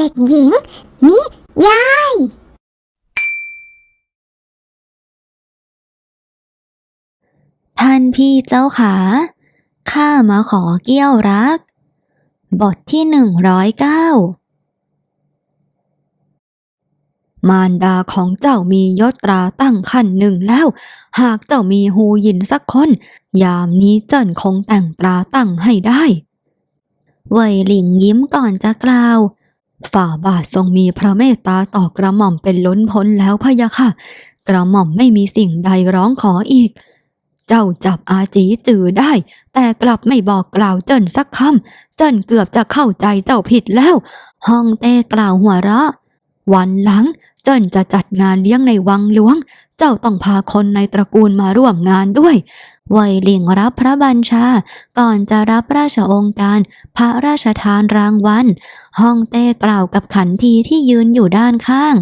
เด็กหญิง นิยาย ท่านพี่เจ้าขา ข้ามาขอเกี้ยวรัก บทที่หนึ่งร้อยเก้ามารดาของเจ้ามียศตราตั้งขั้นหนึ่งแล้ว หากเจ้ามีหูยินสักคน ยามนี้เจิ้นคงแต่งตราตั้งให้ได้ เว่ยหลิงยิ้มก่อนจะกล่าว ฝ่าบาททรงมีพระเมตตาต่อกระหม่อมเป็นล้นพ้นแล้วพะยะค่ะ กระหม่อมไม่มีสิ่งใดร้องขออีก เจ้าจับอาจีจือได้ แต่กลับไม่บอกกล่าวเจิ้นสักคำเจิ้นเกือบจะเข้าใจเจ้าผิดแล้วฮองเต้กล่าวหัวเราะ วันหลังเจิ้นจะจัดงานเลี้ยงในวังหลวง เจ้าต้องพาคนในตระกูลมาร่วมงานด้วยไวหลิงรับพระบัญชา ก่อนจะรับราชองค์การ พระราชทานรางวัลห้องเต้กล่าวกับขันทีที่ยืนอยู่ด้านข้าง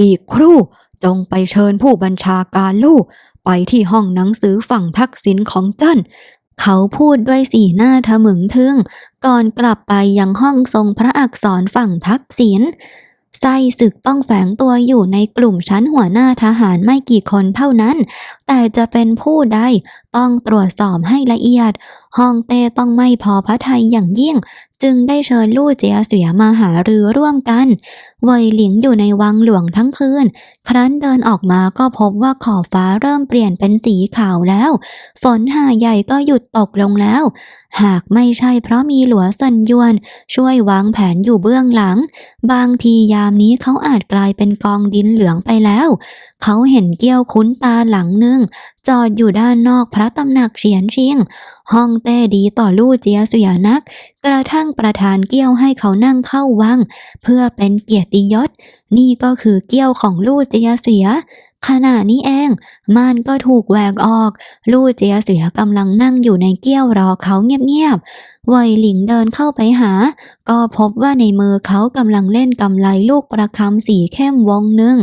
อีกครู่จงไปเชิญผู้บัญชาการลูก ไปที่ห้องหนังสือฝั่งทักษิณของเจิ้นเขาพูดด้วยสีหน้าทะมึงทึ่ง ก่อนกลับไปยังห้องทรงพระอักษรฝั่งทักษิณ ไส้ศึกต้องแฝงตัวอยู่ในกลุ่มชั้นหัวหน้าทหารไม่กี่คนเท่านั้น แต่จะเป็นผู้ใด ต้องตรวจสอบให้ละเอียดฮองเต้ต้องไม่พอพระทัยอย่างยิ่ง จึงได้เชิญลู่เจียเสียมาหารือร่วมกัน เวยหลิงอยู่ในวังหลวงทั้งคืน ครั้นเดินออกมาก็พบว่าขอบฟ้าเริ่มเปลี่ยนเป็นสีขาวแล้ว ฝนหาใหญ่ก็หยุดตกลงแล้ว หากไม่ใช่เพราะมีหลัวซันยวน ช่วยวางแผนอยู่เบื้องหลัง บางทียามนี้เขาอาจกลายเป็นกองดินเหลืองไปแล้ว เขาเห็นเกี้ยวคุ้นตาหลังหนึ่ง จอดอยู่ด้านนอกพระตำหนักเฉียนชิงห้องเต้ดีต่อลู่เจียสุยานัก กระทั่งประธานเกี้ยวให้เขานั่งเข้าวัง เพื่อเป็นเกียรติยศ นี่ก็คือเกี้ยวของลู่เจียเสีย ขณะนี้เอง ม่านก็ถูกแหวกออก ลู่เจียเสียกำลังนั่งอยู่ในเกี้ยวรอเขาเงียบๆเวยหลิงเดินเข้าไปหา ก็พบว่าในมือเขากำลังเล่นกำไลลูกประคำสีเข้มวงหนึ่ง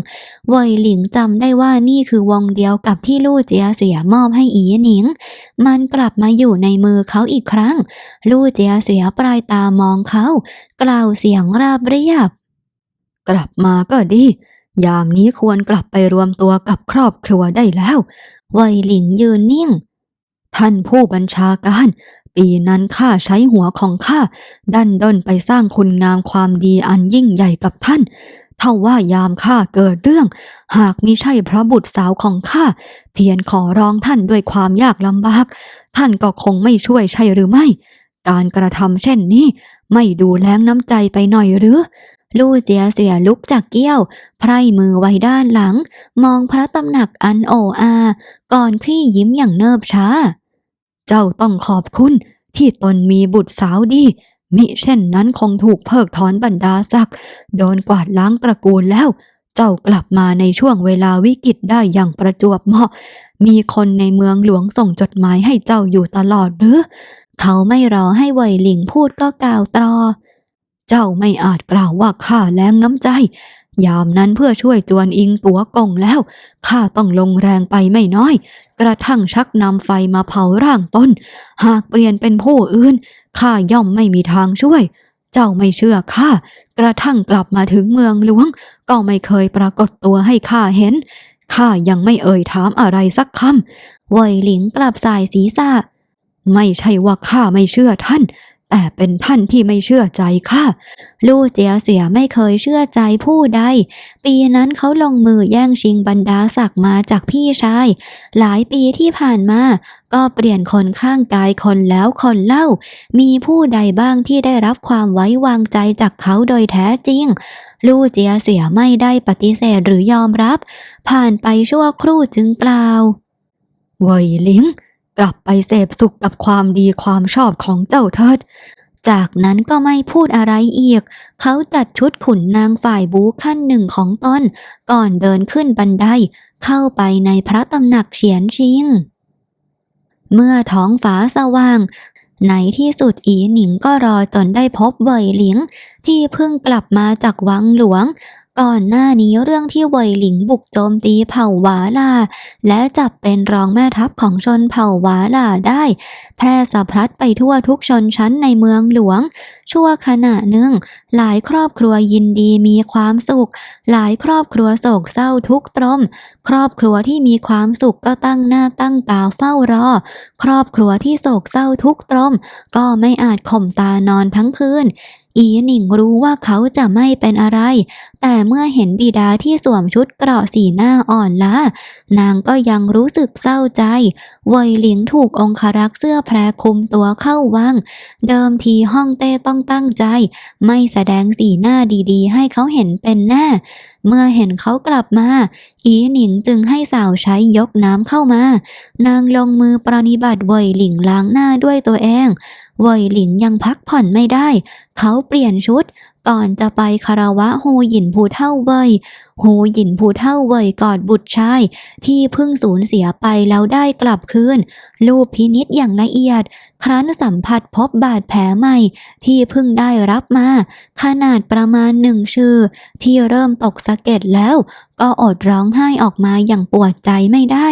เวยหลิงจำได้ว่านี่คือวงเดียวกับที่ลู่เจียเสียมอบให้อีหนิง มันกลับมาอยู่ในมือเขาอีกครั้ง ลู่เจียเสียปลายตามองเขา กล่าวเสียงราบเรียบ กลับมาก็ดี ยามนี้ควรกลับไปรวมตัวกับครอบครัวได้แล้วเวหลิงยืนนิ่ง ท่านผู้บัญชาการ ปีนั้นข้าใช้หัวของข้าดันด้นไปสร้างคุณงามความดีอันยิ่งใหญ่กับท่าน เท่าว่ายามข้าเกิดเรื่อง หากมิใช่พระบุตรสาวของข้าเพียรขอร้องท่านด้วยความยากลำบาก ท่านก็คงไม่ช่วยใช่หรือไม่ การกระทำเช่นนี้ ไม่ดูแลงน้ำใจไปหน่อยหรือ ลู่เจียเสียลุกจากเกี้ยว ไพร่มือไว้ด้านหลัง มองพระตำหนักอันโออา ก่อนคลี่ยิ้มอย่างเนิบช้า เจ้าต้องขอบคุณ ที่ตนมีบุตรสาวดี มิเช่นนั้นคงถูกเพิกถอนบรรดาศักดิ์โดนกวาดล้างตระกูลแล้ว เจ้ากลับมาในช่วงเวลาวิกฤตได้อย่างประจวบเหมาะ มีคนในเมืองหลวงส่งจดหมายให้เจ้าอยู่ตลอดหรือเขาไม่รอให้เวหลิงพูดก็กล่าวตรอ เจ้าไม่อาจกล่าวว่าข้าแรงน้ำใจ ยามนั้นเพื่อช่วยจวนอิงตัวกงแล้วข้าต้องลงแรงไปไม่น้อย กระทั่งชักนำไฟมาเผาร่างตนหากเปลี่ยนเป็นผู้อื่นข้าย่อมไม่มีทางช่วย เจ้าไม่เชื่อข้ากระทั่งกลับมาถึงเมืองหลวง ก็ไม่เคยปรากฏตัวให้ข้าเห็นข้ายังไม่เอ่ยถามอะไรสักคำเวยหลิงกลับสายศีรษะ ไม่ใช่ว่าข้าไม่เชื่อท่าน แต่เป็นท่านที่ไม่เชื่อใจข้าลู่เจียเสียไม่เคยเชื่อใจผู้ใด ปีนั้นเขาลงมือแย่งชิงบรรดาศักดิ์มาจากพี่ชาย หลายปีที่ผ่านมา ก็เปลี่ยนคนข้างกายคนแล้วคนเล่า มีผู้ใดบ้างที่ได้รับความไว้วางใจจากเขาโดยแท้จริง ลู่เจียเสียไม่ได้ปฏิเสธหรือยอมรับ ผ่านไปชั่วครู่จึงกล่าวเวยลิง กลับไปเสพสุขกับความดีความชอบของเจ้าเถิด จากนั้นก็ไม่พูดอะไรอีก เขาจัดชุดขุนนางฝ่ายบูขั้นหนึ่งของตนก่อนเดินขึ้นบันได เข้าไปในพระตำหนักเฉียนชิง เมื่อท้องฟ้าสว่างในที่สุดอีหนิงก็รอจนได้พบเวยหลิง ที่เพิ่งกลับมาจากวังหลวง ก่อนหน้านี้เรื่องที่เวยหลิงบุกโจมตีเผ่าวาลาและจับเป็นรองแม่ทัพของชนเผ่าวาลาได้ แพร่สะพัดไปทั่วทุกชนชั้นในเมืองหลวง ชั่วขณะหนึ่ง หลายครอบครัวยินดีมีความสุข หลายครอบครัวโศกเศร้าทุกตรม ครอบครัวที่มีความสุขก็ตั้งหน้าตั้งตาเฝ้ารอ ครอบครัวที่โศกเศร้าทุกตรม ก็ไม่อาจข่มตานอนทั้งคืน อีหนิงรู้ว่าเขาจะไม่เป็นอะไร แต่เมื่อเห็นบิดาที่สวมชุดเกราะสีหน้าอ่อนล้านางก็ยังรู้สึกเศร้าใจเวยหลิงถูกองครักษ์เสื้อแพรคุมตัวเข้าวัง เดิมทีห้องเต้ต้องตั้งใจ ไม่แสดงสีหน้าดีๆ ให้เขาเห็นเป็นแน่ เมื่อเห็นเขากลับมา อีหนิงจึงให้สาวใช้ยกน้ำเข้ามา นางลงมือปรนิบัติเวยหลิงล้างหน้าด้วยตัวเองเวยหลิงยังพักผ่อนไม่ได้ เขาเปลี่ยนชุด ก่อนจะไปคารวะโฮหยินผู้เท่าเวยโฮหยินผู้เท่าเวยกอดบุตรชายที่เพิ่งสูญเสียไปแล้วได้กลับคืนรูปพินิษอย่างละเอียด ครั้นสัมผัสพบบาดแผลใหม่ ที่เพิ่งได้รับมา ขนาดประมาณหนึ่งชื่อ ที่เริ่มตกสะเก็ดแล้วก็อดร้องไห้ออกมาอย่างปวดใจไม่ได้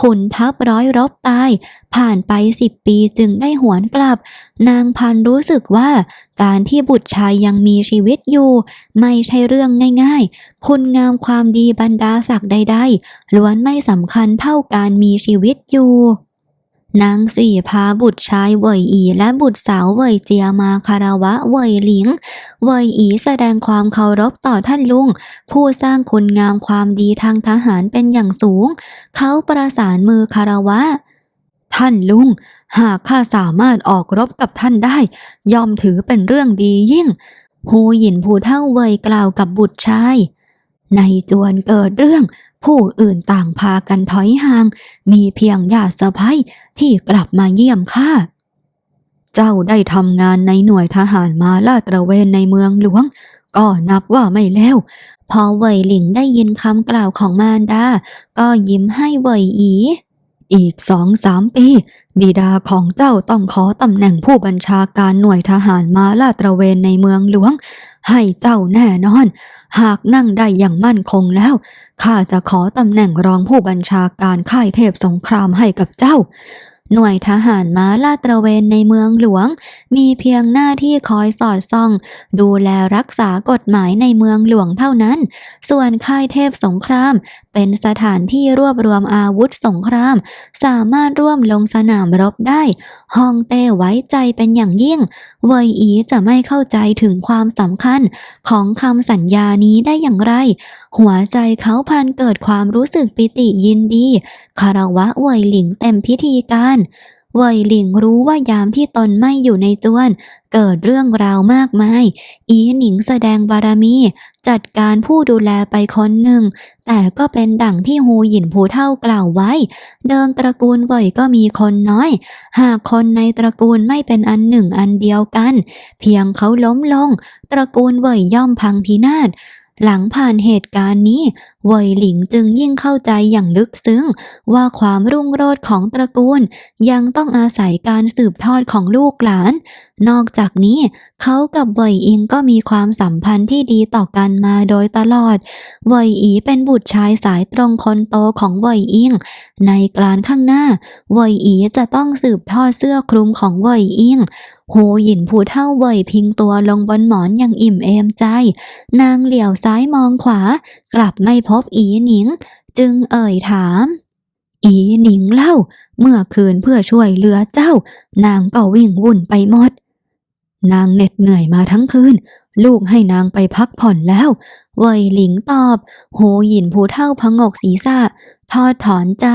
ขุนทัพร้อยรบตาย ผ่านไปสิบปีจึงได้หวนกลับ นางพันรู้สึกว่า การที่บุตรชายยังมีชีวิตอยู่ ไม่ใช่เรื่องง่ายๆ คุณงามความดีบรรดาศักดิ์ใดๆล้วนไม่สำคัญเท่าการมีชีวิตอยู่นางสี่พาบุตรชายเวยอีและบุตรสาวเวยเจียมาคารวะเวยหลิง เวยอีแสดงความเคารพต่อท่านลุง ผู้สร้างคุณงามความดีทางทหารเป็นอย่างสูง เขาประสานมือคารวะ ท่านลุง หากข้าสามารถออกรบกับท่านได้ ย่อมถือเป็นเรื่องดียิ่งฮูหยินผู้เท่าเวยกล่าวกับบุตรชาย ในจวนเกิดเรื่อง ผู้อื่นต่างพากันถอยห่าง มีเพียงญาติสะพ้ยที่กลับมาเยี่ยมข้า เจ้าได้ทำงานในหน่วยทหารมาลาดตระเวนในเมืองหลวง ก็นับว่าไม่แล้ว พอเวยหลิงได้ยินคำกล่าวของมารดา ก็ยิ้มให้เวยอีอีกสองสามปี บิดาของเจ้าต้องขอตำแหน่งผู้บัญชาการหน่วยทหารมาลาดตระเวนในเมืองหลวง ให้เจ้าแน่นอน หากนั่งได้อย่างมั่นคงแล้วข้าจะขอตำแหน่งรองผู้บัญชาการค่ายเทพสงครามให้กับเจ้า หน่วยทหารม้าลาดตระเวนในเมืองหลวง มีเพียงหน้าที่คอยสอดส่อง ดูแลรักษากฎหมายในเมืองหลวงเท่านั้น ส่วนค่ายเทพสงคราม เป็นสถานที่รวบรวมอาวุธสงคราม สามารถร่วมลงสนามรบได้ฮองเต้ไว้ใจเป็นอย่างยิ่ง เวยอีจะไม่เข้าใจถึงความสำคัญของคำสัญญานี้ได้อย่างไร หัวใจเขาพันเกิดความรู้สึกปิติยินดี คารวะเวยหลิงเต็มพิธีการเวยหลิงรู้ว่ายามที่ตนไม่อยู่ในจวน เกิดเรื่องราวมากมาย อีหนิงแสดงบารมี จัดการผู้ดูแลไปคนหนึ่ง แต่ก็เป็นดั่งที่ฮูหยินผู้เท่ากล่าวไว้ เดิมตระกูลเวยก็มีคนน้อย หากคนในตระกูลไม่เป็นอันหนึ่งอันเดียวกัน เพียงเขาล้มลง ตระกูลเวยย่อมพังพินาศ หลังผ่านเหตุการณ์นี้ เวยหลิงจึงยิ่งเข้าใจอย่างลึกซึ้ง ว่าความรุ่งโรจน์ของตระกูล ยังต้องอาศัยการสืบทอดของลูกหลาน นอกจากนี้ เขากับเวยอิงก็มีความสัมพันธ์ที่ดีต่อกันมาโดยตลอด เวยอีเป็นบุตรชายสายตรงคนโตของเวยอิง ในกลานข้างหน้า เวยอีจะต้องสืบทอดเสื้อคลุมของเวยอิงโหหยินผู้เท่าเวยพิงตัวลงบนหมอนอย่างอิ่มเอมใจ นางเหลียวซ้ายมองขวา กลับไม่พบอีหนิง จึงเอ่ยถาม อีหนิงเล่า เมื่อคืนเพื่อช่วยเหลือเจ้า นางก็วิ่งวุ่นไปหมด นางเหน็ดเหนื่อยมาทั้งคืน ลูกให้นางไปพักผ่อนแล้ว เว่ยหลิงตอบโหหยินผู้เท่าพงกศีรษะทอดถอนใจ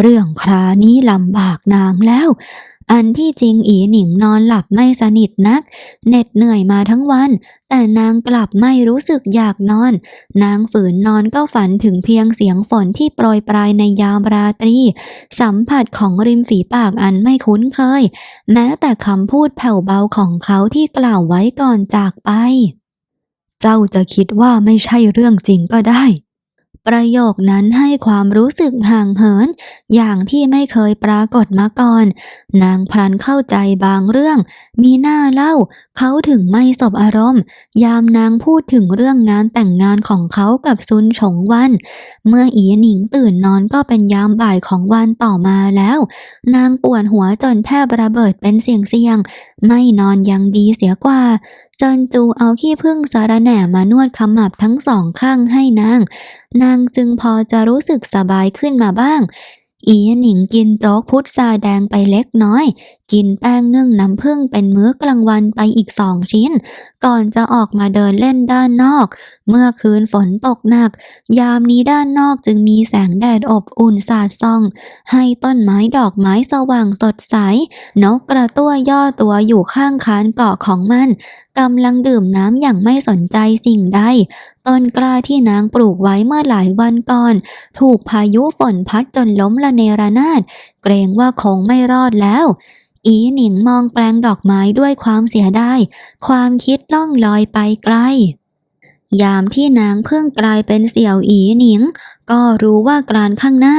เรื่องครานี้ลำบากนางแล้ว อันที่จริงอีหนิงนอนหลับไม่สนิทนักเหน็ดเหนื่อยมาทั้งวัน แต่นางกลับไม่รู้สึกอยากนอน นางฝืนนอนก็ฝันถึงเพียงเสียงฝนที่โปรยปลายในยามราตรี สัมผัสของริมฝีปากอันไม่คุ้นเคย แม้แต่คำพูดแผ่วเบาของเขาที่กล่าวไว้ก่อนจากไป เจ้าจะคิดว่าไม่ใช่เรื่องจริงก็ได้ ประโยคนั้นให้ความรู้สึกห่างเหิน อย่างที่ไม่เคยปรากฏมาก่อน นางพลันเข้าใจบางเรื่อง มีหน้าเล่า เขาถึงไม่สบอารมณ์ ยามนางพูดถึงเรื่องงานแต่งงานของเขากับซุนฉงวัน เมื่ออีหนิงตื่นนอนก็เป็นยามบ่ายของวันต่อมาแล้ว นางปวดหัวจนแทบระเบิดเป็นเสียงๆไม่นอนยังดีเสียกว่าจนจูเอาขี้พึ่งสารแหน่มานวดขมับทั้งสองข้างให้นาง นางจึงพอจะรู้สึกสบายขึ้นมาบ้าง อีหนิงกินโจ๊กพุทราแดงไปเล็กน้อยกินแป้งนึ่งน้ำผึ้งเป็นมื้อกลางวันไปอีกสองชิ้น ก่อนจะออกมาเดินเล่นด้านนอก เมื่อคืนฝนตกหนัก ยามนี้ด้านนอกจึงมีแสงแดดอบอุ่นสาดส่อง ให้ต้นไม้ดอกไม้สว่างสดใส นกกระตั้วย่อตัวอยู่ข้างคานเกาะของมันกำลังดื่มน้ำอย่างไม่สนใจสิ่งใด ต้นกล้าที่นางปลูกไว้เมื่อหลายวันก่อน ถูกพายุฝนพัดจนล้มละเนระนาด เกรงว่าคงไม่รอดแล้ว อีหนิงมองแปลงดอกไม้ด้วยความเสียดาย ความคิดล่องลอยไปไกล ยามที่นางเพิ่งกลายเป็นเสี่ยวอีหนิง ก็รู้ว่าการข้างหน้า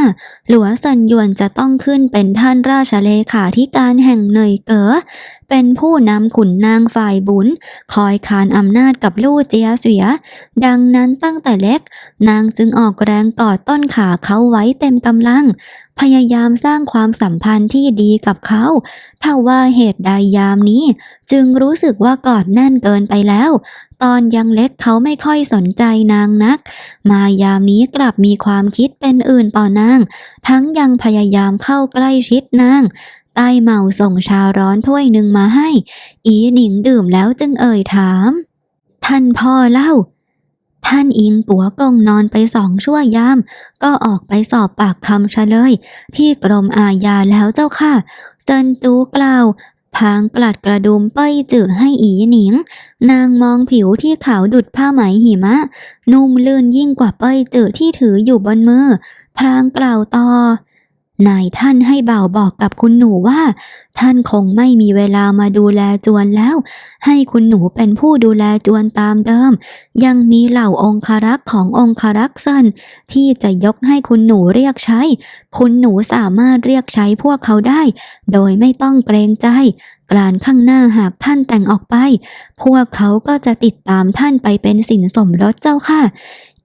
หลัวซันยวนจะต้องขึ้นเป็นท่านราชเลขาธิการแห่งเหนยเก๋อ เป็นผู้นำขุนนางฝ่ายบุญ คอยขานอำนาจกับลู่เจียเสวีย ดังนั้นตั้งแต่เล็ก นางจึงออกแรงกอดต้นขาเขาไว้เต็มกำลัง พยายามสร้างความสัมพันธ์ที่ดีกับเขาถ้าว่าเหตุใดยามนี้ จึงรู้สึกว่ากอดแน่นเกินไปแล้ว ตอนยังเล็กเขาไม่ค่อยสนใจนางนัก มายามนี้กลับมีความคิดเป็นอื่นต่อนาง ทั้งยังพยายามเข้าใกล้ชิดนางใต้เมาส่งชาร้อนถ้วยหนึ่งมาให้ อีหนิงดื่มแล้วจึงเอ่ยถาม ท่านพ่อเล่า ท่านอิงตัวกงนอนไปสองชั่วยาม ก็ออกไปสอบปากคำเฉลย ที่กรมอาญาแล้วเจ้าค่ะ เจินตูกล่าว พางกลัดกระดุมเป้ยจือให้อีหนิง นางมองผิวที่ขาวดุดผ้าไหมหิมะ นุ่มลื่นยิ่งกว่าเป้ยจือที่ถืออยู่บนมือ พรางกล่าวต่อ นายท่านให้บ่าวบอกกับคุณหนูว่า ท่านคงไม่มีเวลามาดูแลจวนแล้ว ให้คุณหนูเป็นผู้ดูแลจวนตามเดิม ยังมีเหล่าองคารักษ์ขององคารักษ์เซนที่จะยกให้คุณหนูเรียกใช้ คุณหนูสามารถเรียกใช้พวกเขาได้ โดยไม่ต้องเกรงใจกลานข้างหน้าหากท่านแต่งออกไป พวกเขาก็จะติดตามท่านไปเป็นสินสมรสเจ้าค่ะ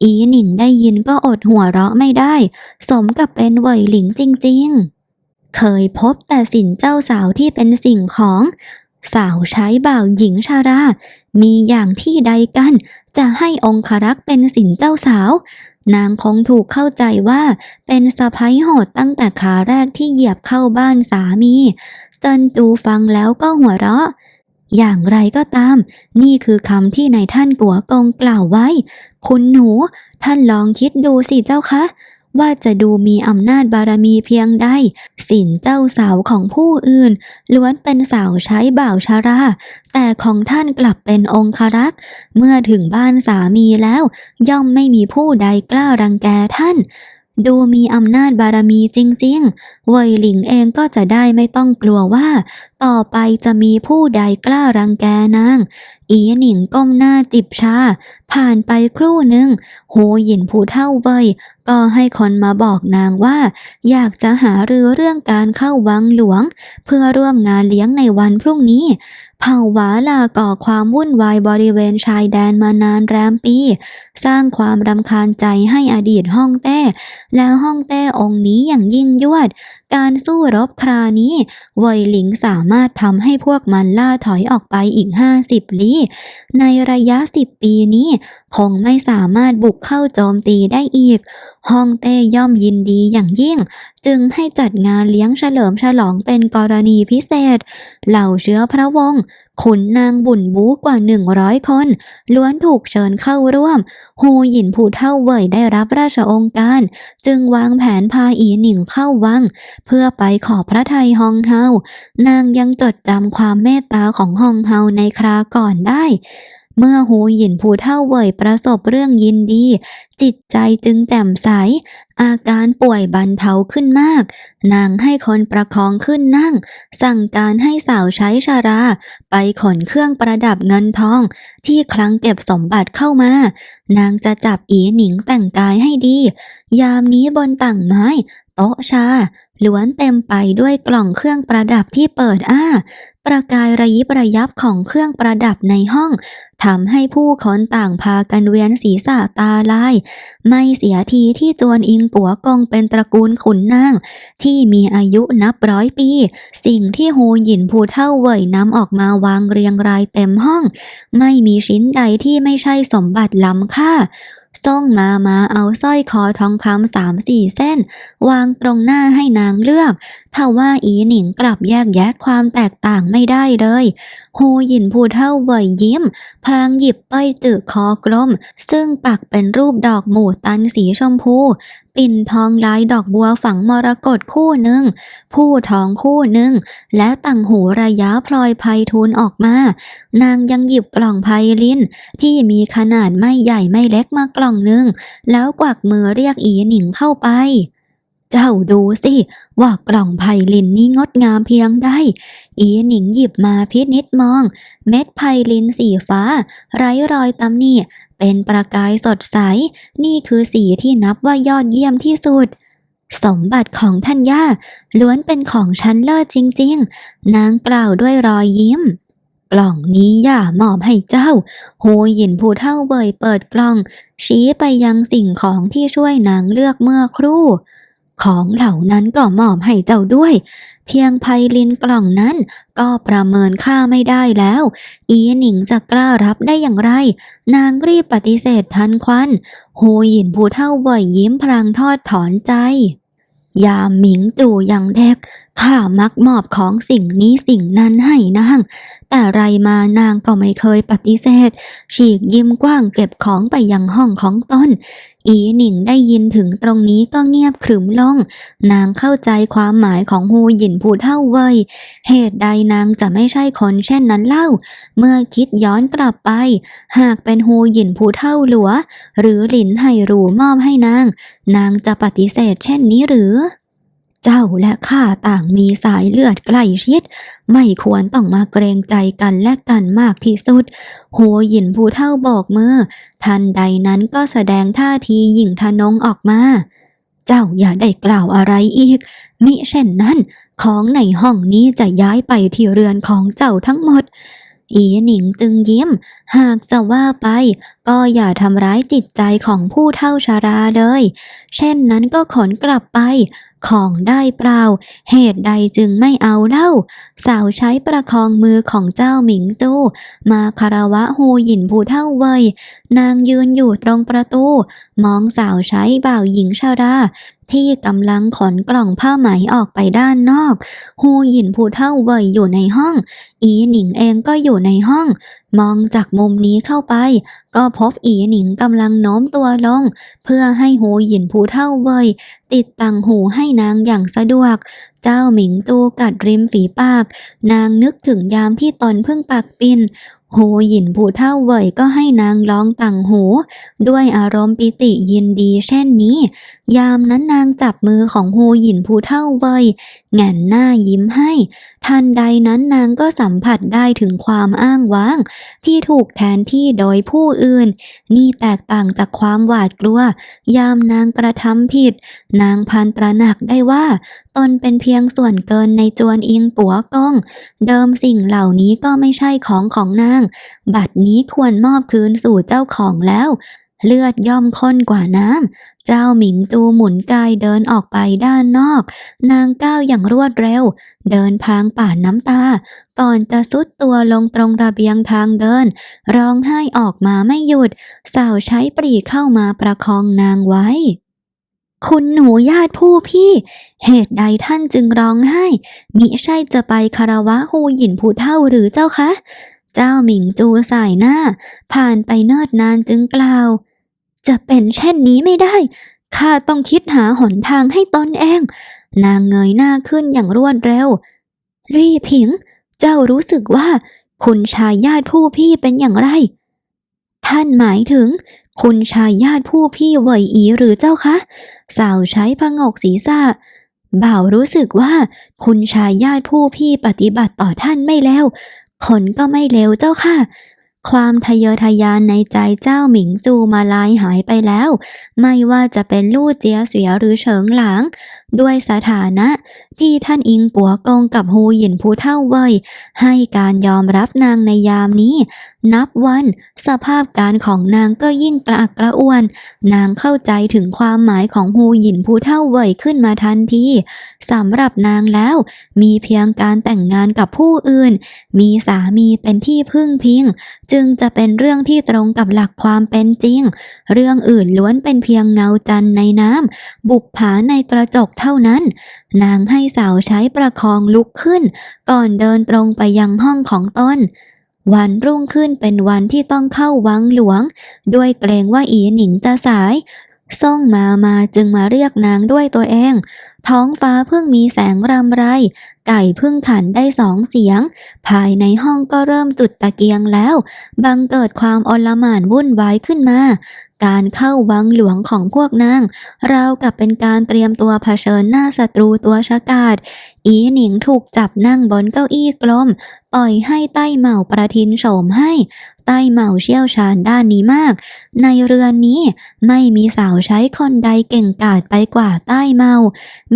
อีหนิงได้ยินก็อดหัวเราะไม่ได้ สมกับเป็นเวยหลิงจริงๆ เคยพบแต่สินเจ้าสาวที่เป็นสิ่งของ สาวใช้บ่าวหญิงชารา มีอย่างที่ใดกัน จะให้องครักษ์เป็นสินเจ้าสาว นางคงถูกเข้าใจว่าเป็นสะพ้ยโหดตั้งแต่ขาแรกที่เหยียบเข้าบ้านสามีจนตูฟังแล้วก็หัวเราะอย่างไรก็ตาม นี่คือคำที่นายท่านกัวกงกล่าวไว้ คุณหนู ท่านลองคิดดูสิเจ้าคะ ว่าจะดูมีอำนาจบารมีเพียงใดสินเจ้าสาวของผู้อื่น ล้วนเป็นสาวใช้บ่าวชารา แต่ของท่านกลับเป็นองครักษ์ เมื่อถึงบ้านสามีแล้ว ย่อมไม่มีผู้ใดกล้ารังแกท่าน ดูมีอำนาจบารมีจริงๆ เวยหลิงเองก็จะได้ไม่ต้องกลัวว่า ต่อไปจะมีผู้ใดกล้ารังแกนาง อีหนิงก้มหน้าจิบชา ผ่านไปครู่หนึ่งโหหยินผู้เท่าเวยก็ให้คนมาบอกนางว่า อยากจะหารือเรื่องการเข้าวังหลวง เพื่อร่วมงานเลี้ยงในวันพรุ่งนี้ เผ่าหวาลาก่อความวุ่นวายบริเวณชายแดนมานานแรมปี สร้างความรำคาญใจให้อดีตฮ่องเต้ แล้วฮ่องเต้องค์นี้อย่างยิ่งยวด การสู้รบครานี้เวยหลิงสามารถทำให้พวกมันล่าถอยออกไปอีก 50 ลี้ ในระยะ 10 ปีนี้ คงไม่สามารถบุกเข้าโจมตีได้อีกฮ่องเต้ย่อมยินดีอย่างยิ่ง จึงให้จัดงานเลี้ยงเฉลิมฉลองเป็นกรณีพิเศษ เหล่าเชื้อพระวงศ์ขุนนางบุญบูกว่า 100 คน ล้วนถูกเชิญเข้าร่วม ฮูหยินผู้เท่าเว่ยได้รับราชองค์การ จึงวางแผนพาอีหนิงเข้าวัง เพื่อไปขอพระทัยฮองเฮานางยังจดจำความเมตตาของฮองเฮาในคราก่อนได้ เมื่อหูหยินผู้เท่าเว่ยประสบเรื่องยินดี จิตใจจึงแจ่มใส อาการป่วยบรรเทาขึ้นมาก นางให้คนประคองขึ้นนั่ง สั่งการให้สาวใช้ชารา ไปขนเครื่องประดับเงินทอง ที่คลังเก็บสมบัติเข้ามา นางจะจับอีหนิงแต่งกายให้ดี ยามนี้บนต่างไม้ โต๊ะชา ล้วนเต็มไปด้วยกล่องเครื่องประดับที่เปิดอ้า ประกายระยิบระยับของเครื่องประดับในห้องทำให้ผู้คนต่างพากันเวียนศีรษะตาลาย ไม่เสียทีที่จวนอิงปัวกงเป็นตระกูลขุนนาง ที่มีอายุนับร้อยปี สิ่งที่ฮูหยินผู้เท่าเว่ยนำออกมาวางเรียงรายเต็มห้อง ไม่มีชิ้นใดที่ไม่ใช่สมบัติล้ำค่า ส่งมามาเอาสร้อยคอทองคำสามสี่เส้น วางตรงหน้าให้นางเลือกทว่าอีหนิงกลับแยกแยะความแตกต่างไม่ได้เลยฮูหยินผู้เท่าเวยยิ้ม พลางหยิบป้ายตือคอกลม ซึ่งปักเป็นรูปดอกหมูตันสีชมพู ปิ่นทองลายดอกบัวฝังมรกตคู่หนึ่ง ผู้ทองคู่หนึ่ง และต่างหูระยะพลอยไพทูลออกมา นางยังหยิบกล่องไพลินที่มีขนาดไม่ใหญ่ไม่เล็กมากล่องหนึ่ง แล้วกวักมือเรียกอีหนิงเข้าไป เจ้าดูสิ ว่ากล่องไพลินนี้งดงามเพียงใดอีหนิงหยิบมาพินิดมอง เม็ดไพลินสีฟ้า ไร้รอยตำหนิเป็นประกายสดใส นี่คือสีที่นับว่ายอดเยี่ยมที่สุด สมบัติของท่านย่าล้วนเป็นของชั้นเลิศจริง ๆ นางกล่าวด้วยรอยยิ้มกล่องนี้ย่ามอบให้เจ้า โฮหยินผู้เท่าเบยเปิดกล่อง ชี้ไปยังสิ่งของที่ช่วยนางเลือกเมื่อครู่ ของเหล่านั้นก็มอบให้เจ้าด้วย เพียงไพลินกล่องนั้นก็ประเมินค่าไม่ได้แล้ว อีหนิงจะกล้ารับได้อย่างไร นางรีบปฏิเสธทันควันโฮหยินผู้เท่าเว่ยยิ้มพลางทอดถอนใจ ยามหมิงตู่ยังเด็กข้ามักมอบของสิ่งนี้สิ่งนั้นให้นาง แต่ไรมานางก็ไม่เคยปฏิเสธ ฉีกยิ้มกว้างเก็บของไปยังห้องของตน อีหนิงได้ยินถึงตรงนี้ก็เงียบขรึมลง นางเข้าใจความหมายของฮูหยินผู้เท่าเว่ยเหตุใดนางจะไม่ใช่คนเช่นนั้นเล่า เมื่อคิดย้อนกลับไป หากเป็นฮูหยินผู้เท่าหลัว หรือหลินไห่หรูมอบให้นาง นางจะปฏิเสธเช่นนี้หรือ เจ้าและข้าต่างมีสายเลือดใกล้ชิด ไม่ควรต้องมาเกรงใจกันและกันมากที่สุดหัวหยินผู้เท่าบอกมือทันใดนั้นก็แสดงท่าทีหยิ่งทะนงออกมา เจ้าอย่าได้กล่าวอะไรอีก มิเช่นนั้น ของในห้องนี้จะย้ายไปที่เรือนของเจ้าทั้งหมดอีหนิงตึงยิ้ม หากจะว่าไป ก็อย่าทำร้ายจิตใจของผู้เท่าชาราเลย เช่นนั้นก็ขนกลับไป ของได้เปล่า เหตุใดจึงไม่เอาเล่า สาวใช้ประคองมือของเจ้าหมิงจูมาคารวะฮูหยินผู้เท่าเวยนางยืนอยู่ตรงประตู มองสาวใช้บ่าวหญิงชารา ที่กำลังขนกล่องผ้าไหมออกไปด้านนอก ฮูหยินผู้เท่าเว่ยอยู่ในห้อง อีหนิงเองก็อยู่ในห้อง มองจากมุมนี้เข้าไป ก็พบอีหนิงกำลังโน้มตัวลง เพื่อให้ฮูหยินผู้เท่าเว่ยติดตังหูให้นางอย่างสะดวก เจ้าหมิงตูกัดริมฝีปาก นางนึกถึงยามที่ตนเพิ่งปากปิน โฮหยินผู้เท่าเว่ยก็ให้นางร้องต่างหู ด้วยอารมณ์ปิติยินดีเช่นนี้ ยามนั้นนางจับมือของโฮหยินผู้เท่าเว่ยแง่นหน้ายิ้มให้ ทันใดนั้นนางก็สัมผัสได้ถึงความอ้างว้าง ที่ถูกแทนที่โดยผู้อื่น นี่แตกต่างจากความหวาดกลัว ยามนางกระทำผิด นางพันตระหนักได้ว่า ตนเป็นเพียงส่วนเกินในจวนอิงปัวกงเดิมสิ่งเหล่านี้ก็ไม่ใช่ของของนางบัดนี้ควรมอบคืนสู่เจ้าของแล้ว เลือดย่อมข้นกว่าน้ำ เจ้าหมิงตูหมุนกายเดินออกไปด้านนอก นางก้าวอย่างรวดเร็ว เดินพลางป่านน้ำตา ก่อนจะซุดตัวลงตรงระเบียงทางเดิน ร้องไห้ออกมาไม่หยุด สาวใช้ปรีเข้ามาประคองนางไว้คุณหนูญาติผู้พี่ เหตุใดท่านจึงร้องไห้ มิใช่จะไปคารวะฮูหยินผู้เท่าหรือเจ้าคะ เจ้าหมิงจูสายหน้า ผ่านไปเนิ่นนานจึงกล่าว จะเป็นเช่นนี้ไม่ได้ ข้าต้องคิดหาหนทางให้ตนเอง นางเงยหน้าขึ้นอย่างรวดเร็ว รี่ผิง เจ้ารู้สึกว่า คุณชายญาติผู้พี่เป็นอย่างไร ท่านหมายถึง คุณชายญาติผู้พี่เหวยอีหรือเจ้าคะ สาวใช้พงกศีรษะบ่าวรู้สึกว่าคุณชายญาติผู้พี่ปฏิบัติต่อท่านไม่แล้ว ผลก็ไม่เลวเจ้าค่ะ ความทะเยอทะยานในใจเจ้าหมิงจูมาลายหายไปแล้ว ไม่ว่าจะเป็นลู่เจียเสียหรือเฉิงหลาง ด้วยสถานะที่ท่านอิงปัวกงกับฮูหยินผู้เท่าเว่ยให้การยอมรับนางในยามนี้ นับวันสภาพการของนางก็ยิ่งกระอักกระอ่วน นางเข้าใจถึงความหมายของฮูหยินผู้เท่าเว่ยขึ้นมาทันทีสำหรับนางแล้ว มีเพียงการแต่งงานกับผู้อื่น มีสามีเป็นที่พึ่งพิง จึงจะเป็นเรื่องที่ตรงกับหลักความเป็นจริง เรื่องอื่นล้วนเป็นเพียงเงาจันในน้ำบุปผาในกระจกเท่านั้น นางให้สาวใช้ประคองลุกขึ้น ก่อนเดินตรงไปยังห้องของตนวันรุ่งขึ้นเป็นวันที่ต้องเข้าวังหลวง ด้วยเกรงว่าอีหนิงจะสายซ่องมามาจึงมาเรียกนางด้วยตัวเอง ท้องฟ้าเพิ่งมีแสงรำไร ไก่เพิ่งขันได้สองเสียง ภายในห้องก็เริ่มจุดตะเกียงแล้ว บังเกิดความอลหม่านวุ่นวายขึ้นมา การเข้าวังหลวงของพวกนางราวกับเป็นการเตรียมตัวเผชิญหน้าศัตรูตัวฉกาจอีหนิงถูกจับนั่งบนเก้าอี้กลม ปล่อยให้ใต้เหมาประทินโฉมให้ ใต้เหมาเชี่ยวชาญด้านนี้มาก ในเรือนนี้ไม่มีสาวใช้คนใดเก่งกาจไปกว่าใต้เหมา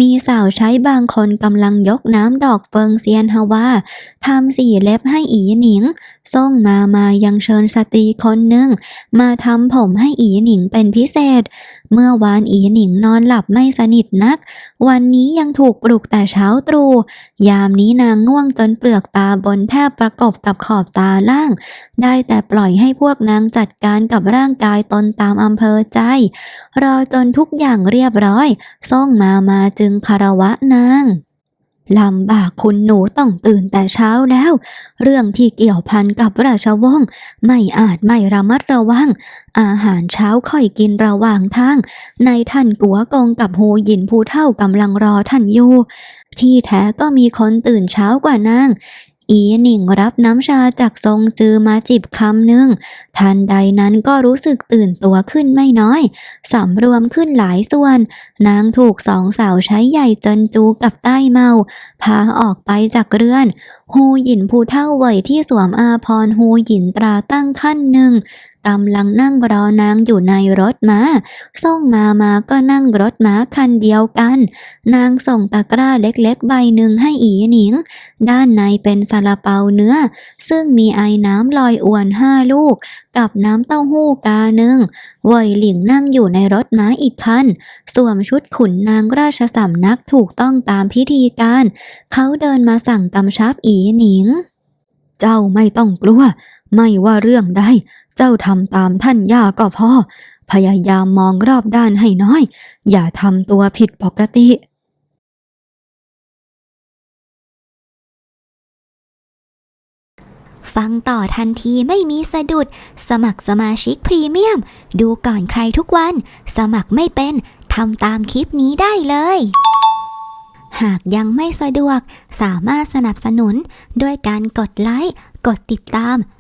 มีสาวใช้บางคนกำลังยกน้ำดอกเฟิงเซียนฮาวาทำสีเล็บให้อีหนิงส่งมามายังเชิญสตรีคนหนึ่งมาทำผมให้อีหนิงเป็นพิเศษ เมื่อวานอีหนิงนอนหลับไม่สนิทนัก วันนี้ยังถูกปลุกแต่เช้าตรู่ ยามนี้นางง่วงจนเปลือกตาบนแทบประกบกับขอบตาล่าง ได้แต่ปล่อยให้พวกนางจัดการกับร่างกายตนตามอำเภอใจ รอจนทุกอย่างเรียบร้อย ส่งมามาจึงคารวะนาง ลำบากคุณหนูต้องตื่นแต่เช้าแล้ว เรื่องที่เกี่ยวพันกับราชวงศ์ไม่อาจไม่ระมัดระวัง อาหารเช้าค่อยกินระหว่างทาง ในท่านกัวกงกับโฮหยินผู้เท่ากำลังรอท่านอยู่ ที่แท้ก็มีคนตื่นเช้ากว่านาง อีหนิงรับน้ำชาจากทรงจือมาจิบคำหนึ่งทันใดนั้นก็รู้สึกตื่นตัวขึ้นไม่น้อยสำรวมขึ้นหลายส่วน นางถูกสองสาวใช้ใหญ่จนจูกับใต้เมา พาออกไปจากเรือน ฮูหยินผู้เท่าเว่ยที่สวมอาพรหูหยินตราตั้งขั้นหนึ่ง กำลังนั่งรอนางอยู่ในรถม้า ส่งมามาก็นั่งรถม้าคันเดียวกัน นางส่งตะกร้าเล็กๆ ใบหนึ่งให้อีหนิง ด้านในเป็นซาลาเปาเนื้อ ซึ่งมีไอ้น้ำลอยอวนห้าลูก กับน้ำเต้าหู้กาหนึ่งเว่ยหลิงนั่งอยู่ในรถม้าอีกคัน สวมชุดขุนนางราชสำนักถูกต้องตามพิธีการ เขาเดินมาสั่งกำชับอีหนิง เจ้าไม่ต้องกลัว ไม่ว่าเรื่องใด เจ้าทำตามท่านย่าก็พอ พยายามมองรอบด้านให้น้อย อย่าทำตัวผิดปกติฟังต่อทันทีไม่มีสะดุด สมัครสมาชิกพรีเมียม ดูก่อนใครทุกวัน สมัครไม่เป็น ทำตามคลิปนี้ได้เลย หากยังไม่สะดวก สามารถสนับสนุน ด้วยการกดไลค์ กดติดตาม